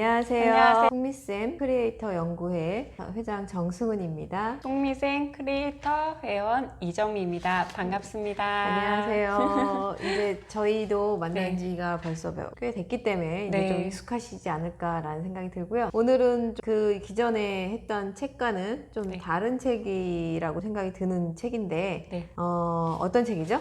안녕하세요. 안녕하세요. 송미쌤 크리에이터 연구회 회장 정승은입니다. 송미생 크리에이터 회원 이정미입니다. 반갑습니다. 안녕하세요. 이제 저희도 만난 네. 지가 벌써 꽤 됐기 때문에 이제 네. 좀 익숙하시지 않을까라는 생각이 들고요. 오늘은 그 기존에 했던 책과는 좀 네. 다른 책이라고 생각이 드는 책인데 네. 어, 어떤 책이죠?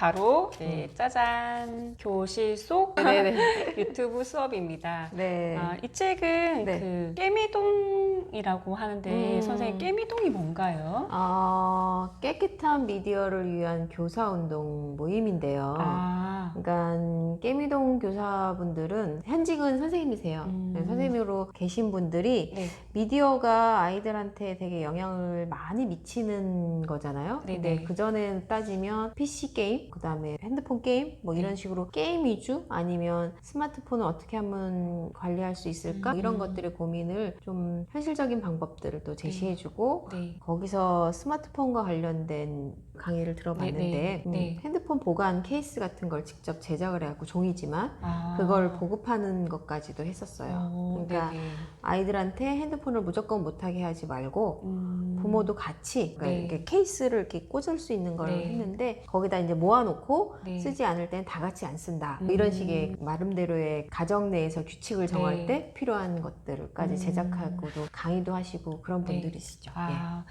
바로 네, 짜잔 교실 속 네네. 유튜브 수업입니다. 네. 아, 이 책은 네. 그 깨미동이라고 하는데 음. 선생님 깨미동이 뭔가요? 어, 깨끗한 미디어를 위한 교사운동 모임인데요. 아, 그러니까 깨미동 교사분들은 현직은 선생님이세요. 음. 네, 선생님으로 계신 분들이 네. 미디어가 아이들한테 되게 영향을 많이 미치는 거잖아요. 근데 네네. 그 전에 따지면 PC 게임, 그 다음에 핸드폰 게임, 뭐 이런 네. 식으로 게임 위주 아니면 스마트폰을 어떻게 하면 관리할 수 있을까 음. 이런 것들의 고민을 좀 현실적인 방법들을 또 제시해주고 네. 거기서 스마트폰과 관련된 강의를 들어봤는데 네, 네, 음, 네. 핸드폰 보관 케이스 같은 걸 직접 제작을 해갖고 종이지만 아. 그걸 보급하는 것까지도 했었어요. 오, 그러니까 네네. 아이들한테 핸드폰을 무조건 못하게 하지 말고 음. 부모도 같이 그러니까 네. 이렇게 케이스를 이렇게 꽂을 수 있는 걸 네. 했는데 거기다 이제 모아놓고 네. 쓰지 않을 땐다 같이 안 쓴다 뭐 음. 이런 식의 나름대로의 가정 내에서 규칙을 정할 네. 때 필요한 것들까지 음. 제작하고도 강의도 하시고 그런 네. 분들이시죠. 예. 아.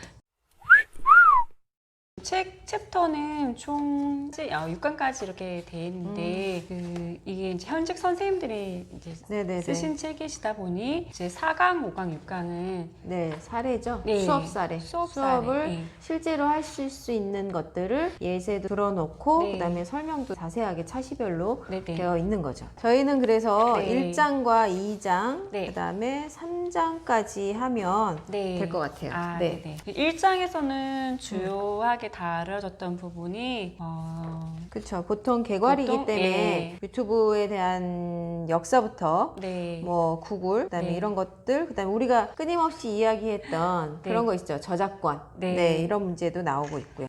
책 챕터는 총 6강까지 이렇게 돼 있는데 그 이게 이제 현직 선생님들이 이제 네네네. 쓰신 책이시다 보니 이제 4강, 5강, 6강은 네, 사례죠. 네, 수업 사례. 수업 사례, 네. 실제로 하실 수 있는 것들을 예제도 들어놓고 네. 그다음에 설명도 자세하게 차시별로 네네. 되어 있는 거죠. 저희는 그래서 네. 1장과 2장, 네. 그다음에 3장까지 하면 네. 될것 같아요. 아, 네. 네. 네. 1장에서는 주요하게 다뤄졌던 부분이 어, 그렇죠. 보통 개괄이기 보통, 때문에 예. 유튜브에 대한 역사부터 네. 뭐 구글 그다음에 네. 이런 것들 그다음에 우리가 끊임없이 이야기했던 네. 그런 거 있죠 저작권 네. 네 이런 문제도 나오고 있고요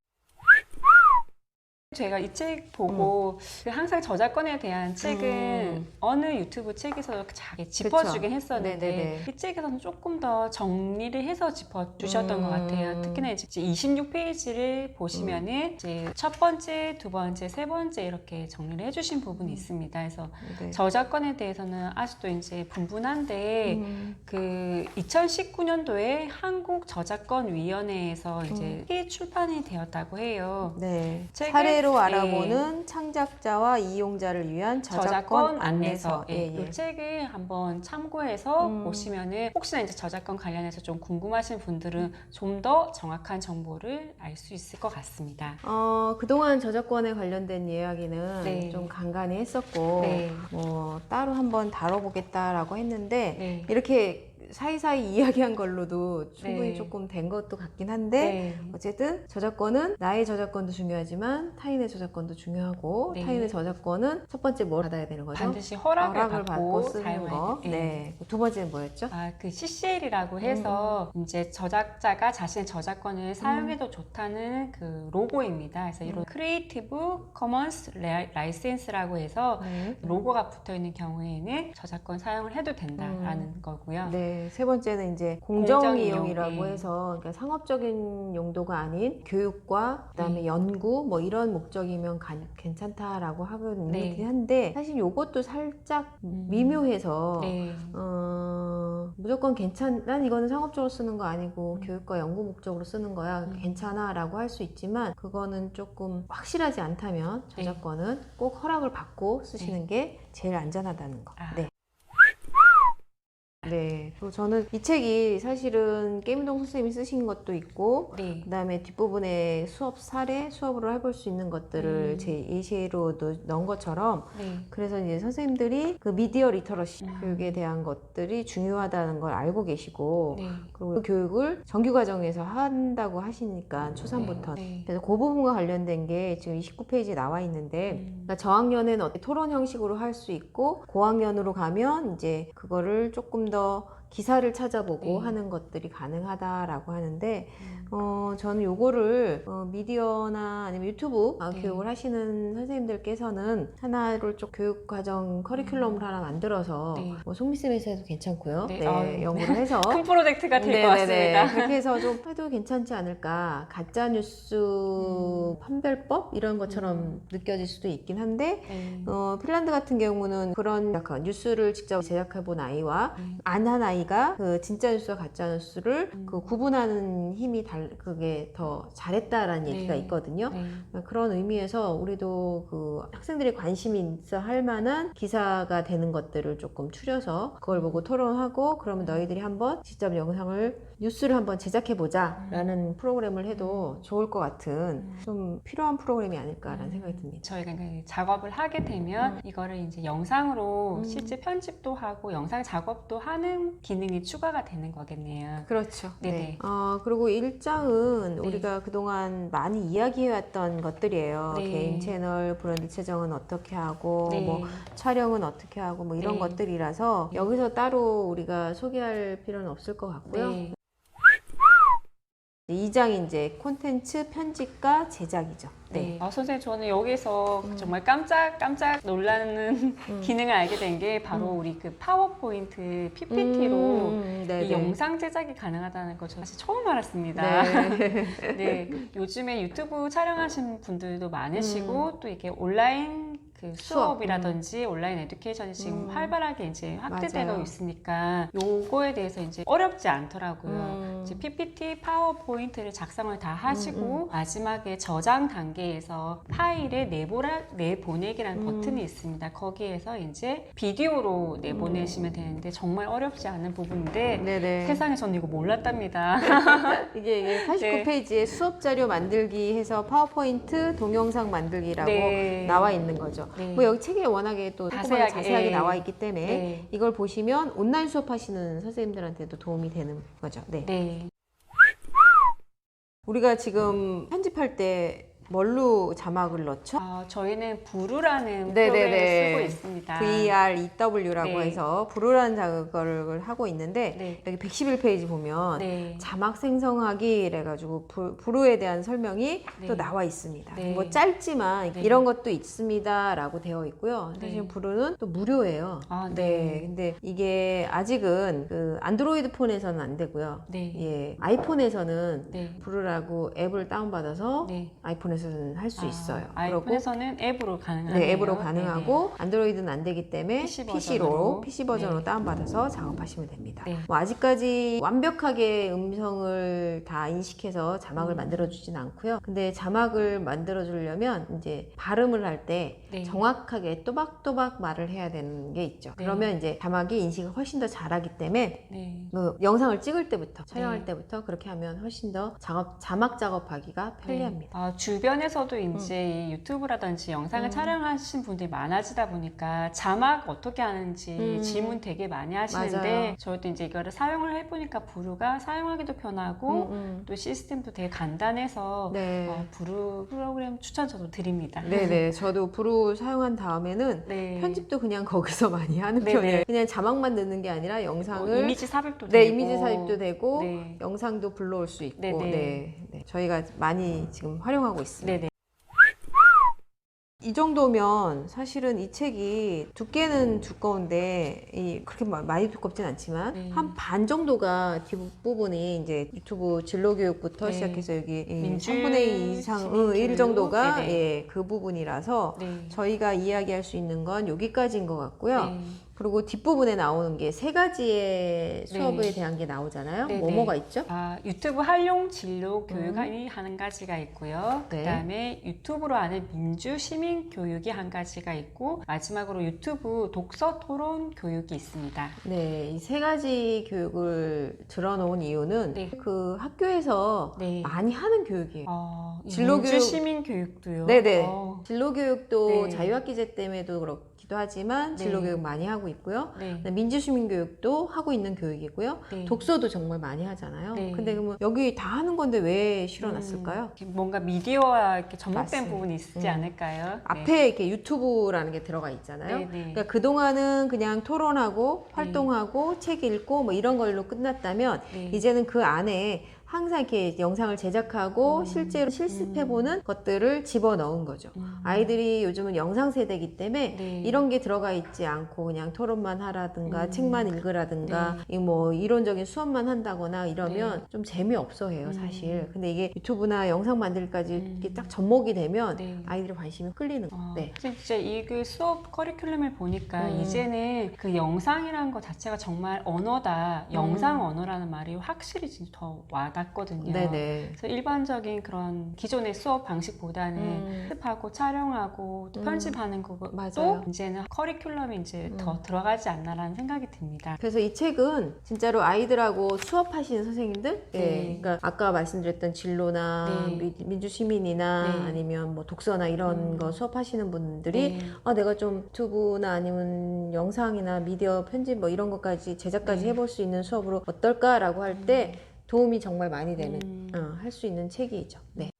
제가 이 책 보고 그 항상 저작권에 대한 책은 음. 어느 유튜브 책에서 잘 짚어주긴 했었는데 네네네. 이 책에서는 조금 더 정리를 해서 짚어주셨던 음. 것 같아요. 특히나 이제 26페이지를 보시면은 이제 첫 번째, 두 번째, 세 번째 이렇게 정리를 해주신 부분이 있습니다. 그래서 네. 저작권에 대해서는 아직도 이제 분분한데 음. 그 2019년도에 한국 저작권 위원회에서 이제 새 출판이 되었다고 해요. 네. 책을- 사례로 예. 알아보는 창작자와 이용자를 위한 저작권, 저작권 안내서. 예, 예, 예. 이 책을 한번 참고해서 음. 보시면은 혹시나 이제 저작권 관련해서 좀 궁금하신 분들은 좀 더 정확한 정보를 알 수 있을 것 같습니다. 어, 그동안 저작권에 관련된 이야기는 네. 좀 간간히 했었고, 네. 뭐, 따로 한번 다뤄보겠다라고 했는데, 네. 이렇게 사이사이 이야기한 걸로도 충분히 네. 조금 된 것도 같긴 한데, 네. 어쨌든 저작권은 나의 저작권도 중요하지만 타인의 저작권도 중요하고 네. 타인의 저작권은 첫 번째 뭘 받아야 되는 거죠? 반드시 허락을, 허락을 받고 받고 쓰는 거. 돼. 예. 네. 두 번째는 뭐였죠? 아, 그 CCL이라고 해서 음. 이제 저작자가 자신의 저작권을 사용해도 좋다는 그 로고입니다. 그래서 음. 이런 크리에이티브 커먼스 라이센스라고 해서 네. 로고가 붙어 있는 경우에는 저작권 사용을 해도 된다라는 거고요. 네, 세 번째는 이제 공정 공정 이용이라고 이용, 예. 해서 그러니까 상업적인 용도가 아닌 교육과 그다음에 네. 연구 뭐 이런 목적이면 간- 괜찮다라고 하긴 네. 한데 사실 요것도 살짝 음. 미묘해서 네. 어, 무조건 괜찮, 난 이거는 상업적으로 쓰는 거 아니고 음. 교육과 연구 목적으로 쓰는 거야. 음. 괜찮아 라고 할 수 있지만 그거는 조금 확실하지 않다면 네. 저작권은 꼭 허락을 받고 쓰시는 게 제일 안전하다는 거. 아. 네. 네. 그리고 저는 이 책이 사실은 게임동 선생님이 쓰신 것도 있고 네. 그다음에 뒷부분에 수업 사례, 수업으로 해볼 수 있는 것들을 음. 제 예시로 넣- 넣은 것처럼 네. 그래서 이제 선생님들이 그 미디어 리터러시 음. 교육에 대한 것들이 중요하다는 걸 알고 계시고 네. 그리고 그 교육을 정규 과정에서 한다고 하시니까 초삼부터 네. 그래서 그 부분과 관련된 게 지금 29페이지에 나와 있는데 음. 그러니까 저학년에는 어떻게 토론 형식으로 할 수 있고 고학년으로 가면 이제 그거를 조금 더 yo 기사를 찾아보고 네. 하는 것들이 가능하다라고 하는데 음. 어, 저는 요거를 어, 미디어나 아니면 유튜브 아, 네. 교육을 하시는 선생님들께서는 하나를 좀 교육 과정 커리큘럼을 하나 만들어서 네. 뭐 송미쌤에서 해도 괜찮고요. 네. 네, 아유. 연구를 해서 큰 프로젝트가 될것 네네네. 같습니다. 그렇게 해서 좀 해도 괜찮지 않을까. 가짜 뉴스 음. 판별법 이런 것처럼 음. 느껴질 수도 있긴 한데 네. 어, 핀란드 같은 경우는 그런 약간 뉴스를 직접 제작해 본 아이와 네. 안한 아이 가 그 진짜 뉴스와 가짜 뉴스를 음. 그 구분하는 힘이 달 그게 더 잘했다라는 얘기가 네. 있거든요. 네. 그런 의미에서 우리도 그 학생들이 관심이 있어 할 만한 기사가 되는 것들을 조금 추려서 그걸 보고 토론하고 그러면 너희들이 한번 직접 영상을 뉴스를 한번 제작해 보자라는 프로그램을 해도 좋을 것 같은 음. 좀 필요한 프로그램이 아닐까라는 음. 생각이 듭니다. 저희가 그 작업을 하게 되면 이거를 이제 영상으로 음. 실제 편집도 하고 영상 작업도 하는 기능이 추가가 되는 거겠네요. 그렇죠. 네네. 네. 어, 그리고 일장은 네. 우리가 그동안 많이 이야기해왔던 것들이에요. 네. 개인 채널 브랜드 채정은 어떻게 하고, 네. 뭐 촬영은 어떻게 하고, 뭐 이런 네. 것들이라서 여기서 따로 우리가 소개할 필요는 없을 것 같고요. 네. 이장이 이제 콘텐츠 편집과 제작이죠. 네. 아, 선생님, 저는 여기서 음. 정말 깜짝 깜짝 놀라는 음. 기능을 알게 된 게 바로 음. 우리 그 파워포인트 PPT로 음, 네네. 이 영상 제작이 가능하다는 걸 저는 사실 처음 알았습니다. 네. 네, 요즘에 유튜브 촬영하시는 분들도 많으시고 음. 또 이게 온라인 그 수업, 수업이라든지 온라인 에듀케이션이 지금 음. 활발하게 이제 확대되고 맞아요. 있으니까 요거에 대해서 이제 어렵지 않더라고요. 음. 이제 PPT 파워포인트를 작성을 다 하시고 음, 마지막에 저장 단계에서 파일에 내보라 내보내기라는 음. 버튼이 있습니다. 거기에서 이제 비디오로 내보내시면 되는데 정말 어렵지 않은 부분인데 네네. 세상에 저는 이거 몰랐답니다. 이게, 이게 네. 89페이지에 수업 자료 만들기 해서 파워포인트 동영상 만들기라고 네. 나와 있는 거죠. 네. 뭐 여기 책에 워낙에 또 자세하게, 자세하게, 예. 나와 있기 때문에 네. 이걸 보시면 온라인 수업하시는 선생님들한테도 도움이 되는 거죠. 네. 네. 우리가 지금 편집할 때 뭘로 자막을 넣죠? 아, 저희는 부루라는 네네네. 프로그램을 쓰고 있습니다. VREW라고 네. 해서 부르라는 작업을 하고 있는데 네. 여기 111페이지 보면 네. 자막 생성하기 이래가지고 부- 부루에 대한 설명이 네. 또 나와 있습니다. 네. 뭐 짧지만 네. 이런 것도 있습니다 라고 되어 있고요. 사실 네. 부루는 또 무료예요. 아, 네. 네. 근데 이게 아직은 그 안드로이드 폰에서는 안 되고요. 네. 예, 아이폰에서는 네. 부루라고 앱을 다운받아서 네. 아이폰에서 는할수 아, 있어요. 아이폰에서는 앱으로 가능하네요. 네, 앱으로 가능하고 안드로이드는 안 되기 때문에 PC PC로. PC 버전으로 네. 다운받아서 작업하시면 됩니다. 네. 뭐 아직까지 완벽하게 음성을 다 인식해서 자막을 음. 만들어 주진 않고요. 근데 자막을 만들어 주려면 이제 발음을 할때 네. 정확하게 또박또박 말을 해야 되는 게 있죠. 네. 그러면 이제 자막이 인식을 훨씬 더 잘하기 때문에 네. 그 영상을 찍을 때부터 촬영할 네. 때부터 그렇게 하면 훨씬 더 작업 자막 작업하기가 편리합니다. 아, 주변 에서도 이제 이 유튜브라든지 영상을 음. 촬영하신 분들이 많아지다 보니까 자막 어떻게 하는지 음. 질문 되게 많이 하시는데 맞아요. 저희도 이제 이거를 사용을 해보니까 부루가 사용하기도 편하고 음, 음. 또 시스템도 되게 간단해서 네. 어, 부루 프로그램 추천 저도 드립니다. 네네. 저도 브루 사용한 다음에는 네. 편집도 그냥 거기서 많이 하는 네네. 편이에요. 그냥 자막만 넣는 게 아니라 어, 영상을 이미지 삽입도 네 되고 이미지 삽입도 되고 네. 영상도 불러올 수 있고 네네. 네, 네. 저희가 많이 지금 활용하고 있 습니다. 네네. 이 정도면 사실은 이 책이 두께는 두꺼운데 이 그렇게 마- 많이 두껍진 않지만 네. 한 반 정도가 뒷부분이 이제 유튜브 진로 교육부터 네. 시작해서 여기 이 민주 3분의 2 이상 시민 응, 1 교육. 정도가 네네. 예, 그 부분이라서 네. 저희가 이야기할 수 있는 건 여기까지인 것 같고요. 네. 그리고 뒷부분에 나오는 게 세 가지의 수업에 네. 대한 게 나오잖아요. 네네. 뭐뭐가 있죠? 아, 유튜브 활용 진로 교육이 한 가지가 있고요. 네. 그다음에 유튜브로 하는 민주 시민 교육이 한 가지가 있고 마지막으로 유튜브 독서 토론 교육이 있습니다. 네, 이 세 가지 교육을 들어놓은 이유는 네. 그 학교에서 네. 많이 하는 교육이에요. 어, 진로 민주 교육- 시민 교육도요. 네네. 어, 진로 교육도 네. 자유학기제 때문에도 그렇기 싶기도 하지만 진로 네. 교육 많이 하고 있고요. 네. 그다음에 민주시민 교육도 하고 있는 교육이고요. 네. 독서도 정말 많이 하잖아요. 네. 근데 그러면 여기 다 하는 건데 왜 실어놨을까요? 음, 뭔가 미디어와 이렇게 접목된. 부분이 있지 음. 않을까요? 앞에 이렇게 유튜브라는 게 들어가 있잖아요. 그러니까 그 동안은 그냥 토론하고 활동하고 책 읽고 뭐 이런 걸로 끝났다면 네. 이제는 그 안에 항상 이렇게 영상을 제작하고 음. 실제로 실습해보는 것들을 집어 넣은 거죠. 음. 아이들이 요즘은 영상 세대이기 때문에 네. 이런 게 들어가 있지 않고 그냥 토론만 하라든가 음. 책만 읽으라든가 이뭐 이론적인 수업만 한다거나 이러면 좀 재미없어 해요 음. 사실 근데 이게 유튜브나 영상 만들기까지 음. 이렇게 딱 접목이 되면 네. 아이들의 관심이 끌리는 거예요 어, 네. 진짜 이그 수업 커리큘럼을 보니까 음. 이제는 그 영상이라는 것 자체가 정말 언어다, 영상 언어라는 말이 확실히 진짜 더 와닿 거든요. 음. 네네 그래서 일반적인 그런 기존의 수업 방식보다는 음. 연습하고 촬영하고 또 음. 편집하는 것도 맞아요. 이제는 커리큘럼이 이제 음. 더 들어가지 않나라는 생각이 듭니다. 그래서 이 책은 진짜로 아이들하고 수업하시는 선생님들, 예, 네. 그러니까 아까 말씀드렸던 진로나 네. 미- 민주시민이나 네. 아니면 뭐 독서나 이런 음. 거 수업하시는 분들이 네. 아 내가 좀 유튜브나 아니면 영상이나 미디어 편집 뭐 이런 것까지 제작까지 네. 해볼 수 있는 수업으로 어떨까라고 할때 도움이 정말 많이 되는 음. 어, 할 수 있는 책이죠. 네.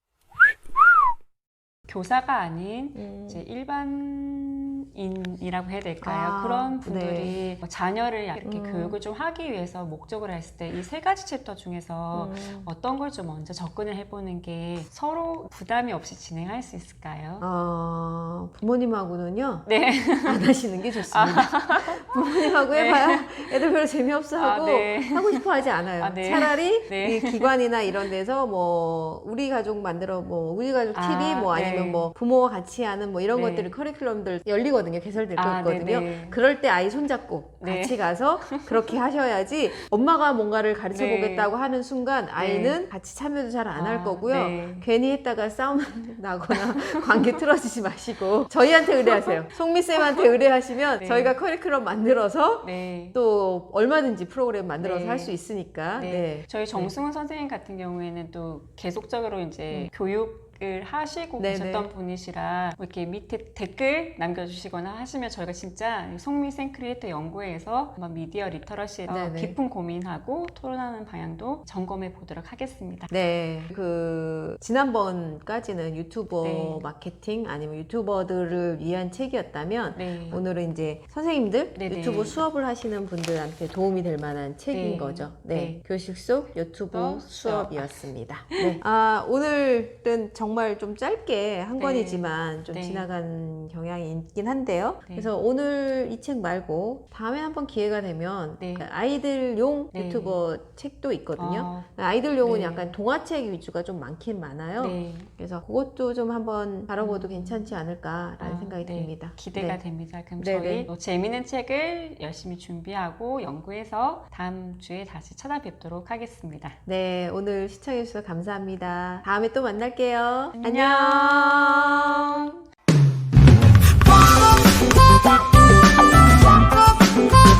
교사가 아닌 음. 이제 일반 인이라고 해야 될까요? 아, 그런 분들이 뭐 자녀를 이렇게 음. 교육을 좀 하기 위해서 목적으로 했을 때 이 세 가지 챕터 중에서 음. 어떤 걸 좀 먼저 접근을 해보는 게 서로 부담이 없이 진행할 수 있을까요? 아, 부모님하고는요 네. 안 하시는 게 좋습니다. 부모님하고 네. 해봐야 애들 별로 재미없어 하고 아, 네. 하고 싶어 하지 않아요. 아, 네. 차라리 네. 이 기관이나 이런 데서 뭐 우리 가족 만들어 뭐 우리 가족 TV 아, 뭐 네. 아니면 뭐 부모와 같이 하는 뭐 이런 네. 것들이 커리큘럼들 열리 거든요. 개설될 거 아, 있거든요. 네네. 그럴 때 아이 손잡고 네. 같이 가서 그렇게 하셔야지 엄마가 뭔가를 가르쳐 네. 보겠다고 하는 순간 아이는 같이 참여도 잘 안할 아, 거고요. 네. 괜히 했다가 싸움 나거나 관계 틀어지지 마시고 저희한테 의뢰하세요. 송미 쌤한테 의뢰하시면 네. 저희가 커리큘럼 만들어서 네. 또 얼마든지 프로그램 만들어서 네. 할수 있으니까. 네. 네. 저희 정승훈 선생님 같은 경우에는 또 계속적으로 이제 교육 을 하시고 음. 네네. 계셨던 분이시라 뭐 이렇게 밑에 댓글 남겨주시거나 하시면 저희가 진짜 송미생 크리에이터 연구회에서 한번 미디어 리터러시에 네네. 깊은 고민하고 토론하는 방향도 점검해 보도록 하겠습니다. 네, 그 지난번까지는 유튜버 네. 마케팅 아니면 유튜버들을 위한 책이었다면 네. 오늘은 이제 선생님들 네네. 유튜브 수업을 하시는 분들한테 도움이 될 만한 책인 네. 거죠. 네, 네. 교실 속 유튜브 어, 수업이었습니다. 네. 아 오늘은 정말 좀 짧게 한 네. 권이지만 좀 네. 지나간 경향이 있긴 한데요. 네. 그래서 오늘 이 책 말고 다음에 한번 기회가 되면 네. 아이들용 네. 유튜버 책도 있거든요. 어, 아이들용은 네. 약간 동화책 위주가 좀 많긴 많아요. 네. 그래서 그것도 좀 한번 다뤄봐도 음. 괜찮지 않을까라는 아, 생각이 네. 듭니다. 기대가 네. 됩니다. 그럼 네네. 저희 또 재미있는 책을 열심히 준비하고 연구해서 다음 주에 다시 찾아뵙도록 하겠습니다. 네, 오늘 시청해주셔서 감사합니다. 다음에 또 만날게요. 만나요. 안녕.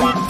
Thank you.